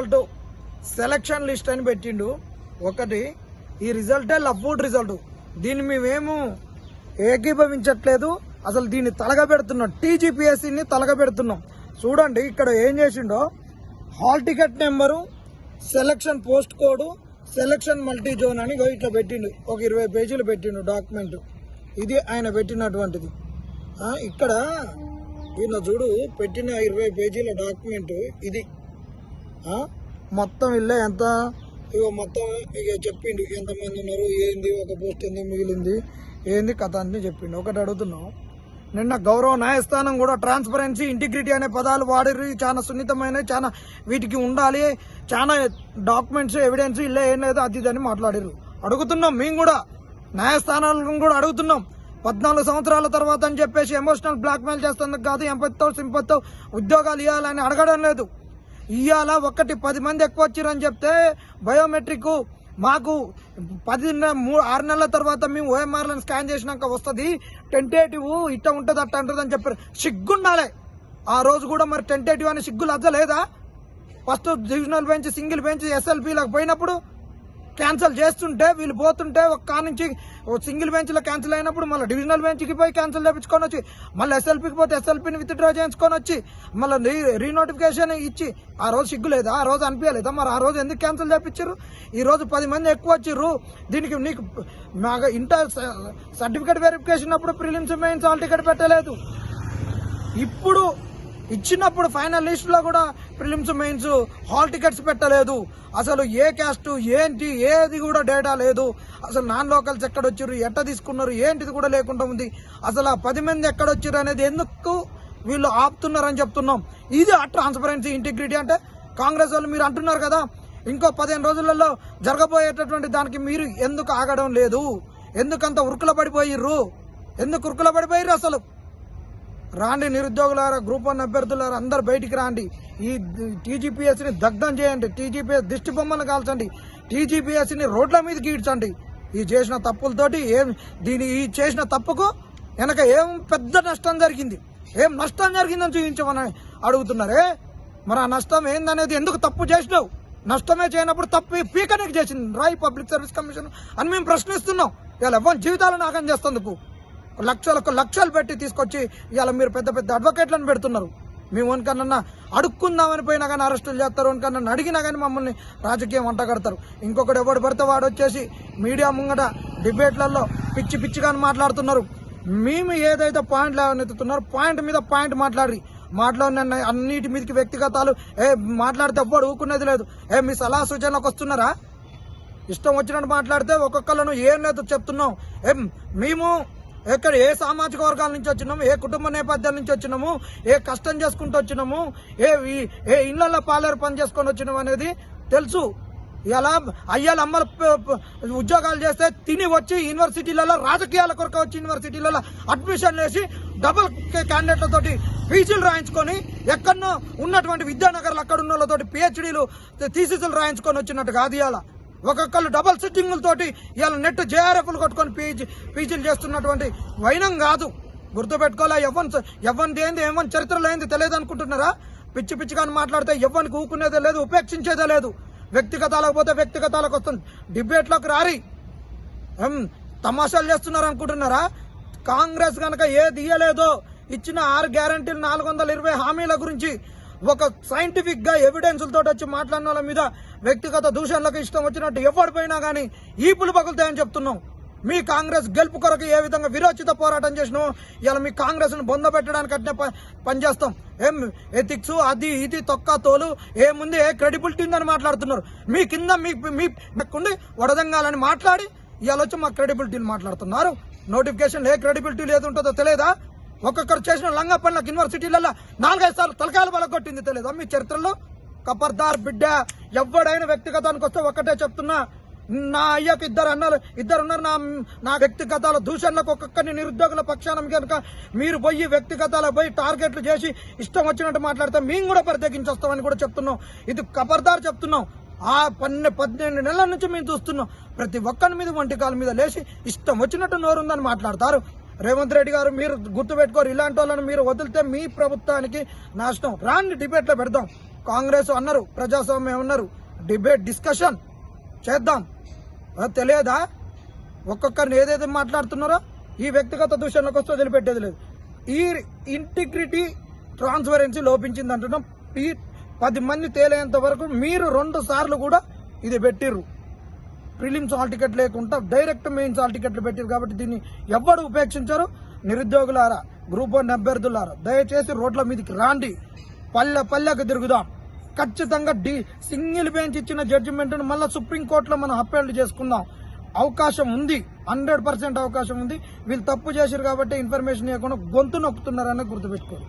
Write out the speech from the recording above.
Result selection list అని పెట్టిండు. ఒకటి ఈ రిజల్టే లఫ్వుడ్ రిజల్ట్. దీన్ని మేమేము ఏకీభవించట్లేదు. అసలు దీన్ని తలగబెడుతున్నాం. టీజీపీఎస్సీని తలగబెడుతున్నాం. చూడండి ఇక్కడ ఏం చేసిండో. Hall ticket number selection post code selection multi zone అని ఇట్లా పెట్టిండు. ఒక ఇరవై పేజీలు పెట్టిండు డాక్యుమెంట్. ఇది ఆయన పెట్టినటువంటిది. ఇక్కడ ఈయన చూడు పెట్టిన ఇరవై పేజీల డాక్యుమెంట్ ఇది. మొత్తం ఇల్లు ఎంత? ఇగో మొత్తం ఇక చెప్పిండు ఎంతమంది ఉన్నారు ఏంది ఒక పోస్ట్ ఏంది మిగిలింది ఏంది కథ అని చెప్పిండు. ఒకటి అడుగుతున్నాం. నిన్న గౌరవ న్యాయస్థానం కూడా ట్రాన్స్పరెన్సీ ఇంటిగ్రిటీ అనే పదాలు వాడిర్రు. చాలా సున్నితమైన చాలా వీటికి ఉండాలి. చాలా డాక్యుమెంట్స్ ఎవిడెన్స్ ఇల్లే ఏం లేదు అది ఇది అని మాట్లాడారు అడుగుతున్నాం మేము కూడా. న్యాయస్థానాలను కూడా అడుగుతున్నాం. పద్నాలుగు సంవత్సరాల తర్వాత అని చెప్పేసి ఎమోషనల్ బ్లాక్మెయిల్ చేస్తుంది కాదు ఎంపత్తో సింపత్తో ఉద్యోగాలు ఇవ్వాలని అడగడం లేదు. ఇవాళ ఒకటి పది మంది ఎక్కువ వచ్చారని చెప్తే బయోమెట్రిక్ మాకు పది మూడు ఆరు నెలల తర్వాత మేము ఓఎంఆర్లను స్కాన్ చేసినాక వస్తుంది. టెంటేటివ్ ఇట్ట ఉంటుంది అట్ట అంటుంది అని చెప్పారు. సిగ్గుండాలి. ఆ రోజు కూడా మరి టెంటేటివ్ అని సిగ్గు లజ్జ లేదా first divisional bench single bench ఎస్ఎల్పీలకు పోయినప్పుడు క్యాన్సిల్ చేస్తుంటే వీళ్ళు పోతుంటే ఒక కా నుంచి సింగిల్ బెంచ్లో క్యాన్సిల్ అయినప్పుడు మళ్ళీ డివిజనల్ బెంచ్కి పోయి క్యాన్సిల్ చేయించుకొని వచ్చి మళ్ళీ ఎస్ఎల్పీకి పోతే ఎస్ఎల్పీని విత్డ్రా చేయించుకొని వచ్చి మళ్ళీ రీనోటిఫికేషన్ ఇచ్చి ఆ రోజు సిగ్గులేదా? ఆ రోజు అనిపించలేదా? మరి ఆ రోజు ఎందుకు క్యాన్సిల్ చేయించారు ఈ రోజు పది మంది ఎక్కువ వచ్చిర్రు. దీనికి నీకు మాకు ఇంటర్ సర్టిఫికేట్ వెరిఫికేషన్ అప్పుడు ప్రిలిమ్స్ మెయిన్స్ హాల్ టికెట్ పెట్టలేదు. ఇప్పుడు ఇచ్చినప్పుడు ఫైనల్ లిస్టులో కూడా ప్రిలిమ్స్ మెయిన్స్ హాల్ టికెట్స్ పెట్టలేదు. అసలు ఏ క్యాస్ట్ ఏంటి ఏది కూడా డేటా లేదు. అసలు నాన్ లోకల్స్ ఎక్కడొచ్చారు ఎట్ట తీసుకున్నారు ఏంటిది కూడా లేకుండా ఉంది. అసలు ఆ పది మంది ఎక్కడ వచ్చారు అనేది ఎందుకు వీళ్ళు ఆపుతున్నారని చెప్తున్నాం. ఇది ఆ ట్రాన్స్పరెన్సీ ఇంటిగ్రిటీ అంటే కాంగ్రెస్ వాళ్ళు మీరు అంటున్నారు కదా. ఇంకో పదిహేను రోజులలో జరగబోయేటటువంటి దానికి మీరు ఎందుకు ఆగడం లేదు? ఎందుకంత ఉరుకుల పడిపోయిర్రు? ఎందుకు ఉరుకుల పడిపోయిర్రు అసలు? రాండి నిరుద్యోగులారా గ్రూప్ వన్ అభ్యర్థులారా అందరు బయటికి రాండి. ఈ టీజీపీఎస్ని దగ్ధం చేయండి టీజీపీఎస్ దిష్టి బొమ్మను కాల్చండి టీజీపీఎస్ని రోడ్ల మీదకి ఈడ్చండి. ఈ చేసిన తప్పులతోటి ఏం దీని ఈ చేసిన తప్పుకు వెనక ఏం పెద్ద నష్టం జరిగింది? ఏం నష్టం జరిగిందని చూపించమని అడుగుతున్నారే. మరి ఆ నష్టం ఏందనేది ఎందుకు తప్పు చేసినావు? నష్టమే చేయనప్పుడు తప్పు పీకనికి చేసింది. రాయ్ పబ్లిక్ సర్వీస్ కమిషన్ అని మేము ప్రశ్నిస్తున్నాం. ఇలా ఎవరి జీవితాలను నాగం చేస్తందుకు లక్షలకు లక్షలు పెట్టి తీసుకొచ్చి ఇవాళ మీరు పెద్ద పెద్ద అడ్వకేట్లను పెడుతున్నారు. మేము వనకన్నా అడుక్కుందామని పోయినా కానీ అరెస్టులు చేస్తారు వనకన్నా అడిగినా కానీ మమ్మల్ని రాజకీయం వంట కడతారు. ఇంకొకటి ఎవడు పడితే వాడు వచ్చేసి మీడియా ముంగట డిబేట్లలో పిచ్చి పిచ్చిగా మాట్లాడుతున్నారు. మేము ఏదైతే పాయింట్ ఎత్తుతున్నారో పాయింట్ మీద పాయింట్ మాట్లాడి మాట్లాడిన అన్నిటి మీదకి వ్యక్తిగతాలు ఏ మాట్లాడితే ఎవ్వడు ఊకునేది లేదు. ఏ మీ సలహా సూచనలకు వస్తున్నారా? ఇష్టం వచ్చినట్టు మాట్లాడితే ఒక్కొక్కళ్ళను ఏం లేదు చెప్తున్నాం ఏం మేము ఎక్కడ ఏ సామాజిక వర్గాల నుంచి వచ్చినాము ఏ కుటుంబ నేపథ్యం నుంచి వచ్చినాము ఏ కష్టం చేసుకుంటూ వచ్చినాము ఏ ఏ ఇళ్ళలో పాలేరు పని చేసుకొని వచ్చినాము అనేది తెలుసు. ఇలా అయ్యాల అమ్మల ఉద్యోగాలు చేస్తే తిని వచ్చి యూనివర్సిటీలలో రాజకీయాల కొరకు వచ్చి యూనివర్సిటీలలో అడ్మిషన్ వేసి డబుల్ క్యాండిడేట్లతోటి పీజీలు రాయించుకొని ఎక్కడనో ఉన్నటువంటి విద్యానగర్లు అక్కడ ఉన్న వాళ్ళతోటి పిహెచ్డీలు థీసీసులు రాయించుకొని వచ్చినట్టు కాదు ఇలా ఒక్కొక్కళ్ళు డబల్ సిట్టింగులతోటి ఇవాళ నెట్ జేఆర్ఎఫ్లు కొట్టుకొని పీజీ పీజీలు చేస్తున్నటువంటి వైనం కాదు. గుర్తుపెట్టుకోలే ఎవ్వన్ ఎవ్వనిది ఏంది ఏమని చరిత్రలో ఏంది తెలియదు అనుకుంటున్నారా? పిచ్చి పిచ్చిగా మాట్లాడితే ఎవ్వనికి ఊకునేదే లేదు ఉపేక్షించేదే లేదు. వ్యక్తిగతాలకు పోతే వ్యక్తిగతాలకు వస్తుంది. డిబేట్లోకి రారి. తమాషాలు చేస్తున్నారు అనుకుంటున్నారా? కాంగ్రెస్ కనుక ఏది ఇయ్యలేదో ఇచ్చిన ఆరు గ్యారంటీలు నాలుగు వందల ఇరవై హామీల గురించి ఒక సైంటిఫిక్గా ఎవిడెన్స్ వచ్చి మాట్లాడిన వాళ్ళ మీద వ్యక్తిగత దూషణలకు ఇష్టం వచ్చినట్టు ఎవడు కానీ ఈ ఈపులు పగులుతాయని చెప్తున్నాం? మీ కాంగ్రెస్ గెలుపు కొరకు ఏ విధంగా విరోచిత పోరాటం చేసినామో ఇలా మీ కాంగ్రెస్ను బొంద పెట్టడానికి అట్నే ప- పనిచేస్తాం. ఏం ఎథిక్స్ అది ఇది తొక్క తోలు ఏముంది? ఏ క్రెడిబిలిటీ ఉందని మాట్లాడుతున్నారు. మీ కింద మీ మీ మీకుండి వడదంగాలని మాట్లాడి ఇవాళ వచ్చి మా క్రెడిబిలిటీని మాట్లాడుతున్నారు. నోటిఫికేషన్ ఏ క్రెడిబిలిటీ లేదు ఉంటుందో తెలియదా? ఒక్కొక్కరు చేసిన లంగా పనులకు యూనివర్సిటీలలో నాలుగైదు సార్లు తలకాయలు తెలియదా? మీ చరిత్రలో? కపర్దార్ బిడ్డ ఎవడైనా వ్యక్తిగతానికి వస్తే ఒక్కటే చెప్తున్నా. నా అయ్యకు ఇద్దరు అన్నారు ఇద్దరు ఉన్నారు. నా నా వ్యక్తిగతాల దూషణలకు ఒక్కొక్కరిని నిరుద్యోగుల పక్షానం కనుక మీరు పోయి వ్యక్తిగతాలకు పోయి టార్గెట్లు చేసి ఇష్టం వచ్చినట్టు మాట్లాడితే మేము కూడా ప్రత్యేకించొస్తామని కూడా చెప్తున్నాం. ఇది కబర్దార్ చెప్తున్నాం. ఆ పన్నె పద్దెనిమిది నెలల నుంచి మేము చూస్తున్నాం. ప్రతి ఒక్కరి మీద వంటికాల మీద లేచి ఇష్టం వచ్చినట్టు నోరుందని మాట్లాడతారు. రేవంత్ రెడ్డి గారు మీరు గుర్తుపెట్టుకోరు ఇలాంటి వాళ్ళని మీరు వదిలితే మీ ప్రభుత్వానికి నాశనం. రాండి డిబేట్లో పెడదాం. కాంగ్రెస్ అన్నారు ప్రజాస్వామ్యం అన్నారు. డిబేట్ డిస్కషన్ చేద్దాం. అది తెలియదా? ఒక్కొక్కరిని ఏదైతే మాట్లాడుతున్నారో ఈ వ్యక్తిగత దూషణలకు వస్తే వదిలిపెట్టేది లేదు. ఈ ఇంటిగ్రిటీ ట్రాన్స్పరెన్సీ లోపించింది అంటున్నాం. ఈ పది మంది తేలేంత వరకు మీరు రెండు సార్లు కూడా ఇది పెట్టిర్రు. ప్రిలిమ్స్ హాల్ టికెట్ లేకుండా డైరెక్ట్ మెయిన్స్ హాల్ టికెట్లు పెట్టారు కాబట్టి దీన్ని ఎవ్వడు ఉపేక్షించారు. నిరుద్యోగులారా గ్రూప్ వన్ అభ్యర్థులారా దయచేసి రోడ్ల మీదకి రాండి. పల్లె పల్లెకు తిరుగుదాం. ఖచ్చితంగా డి సింగిల్ బెంచ్ ఇచ్చిన జడ్జిమెంట్ను మళ్ళీ సుప్రీంకోర్టులో మనం అప్పీల్ చేసుకుందాం. అవకాశం ఉంది. హండ్రెడ్ పర్సెంట్ అవకాశం ఉంది. వీళ్ళు తప్పు చేశారు కాబట్టి ఇన్ఫర్మేషన్ ఇవ్వకుండా గొంతు నొక్కుతున్నారని గుర్తుపెట్టుకోరు.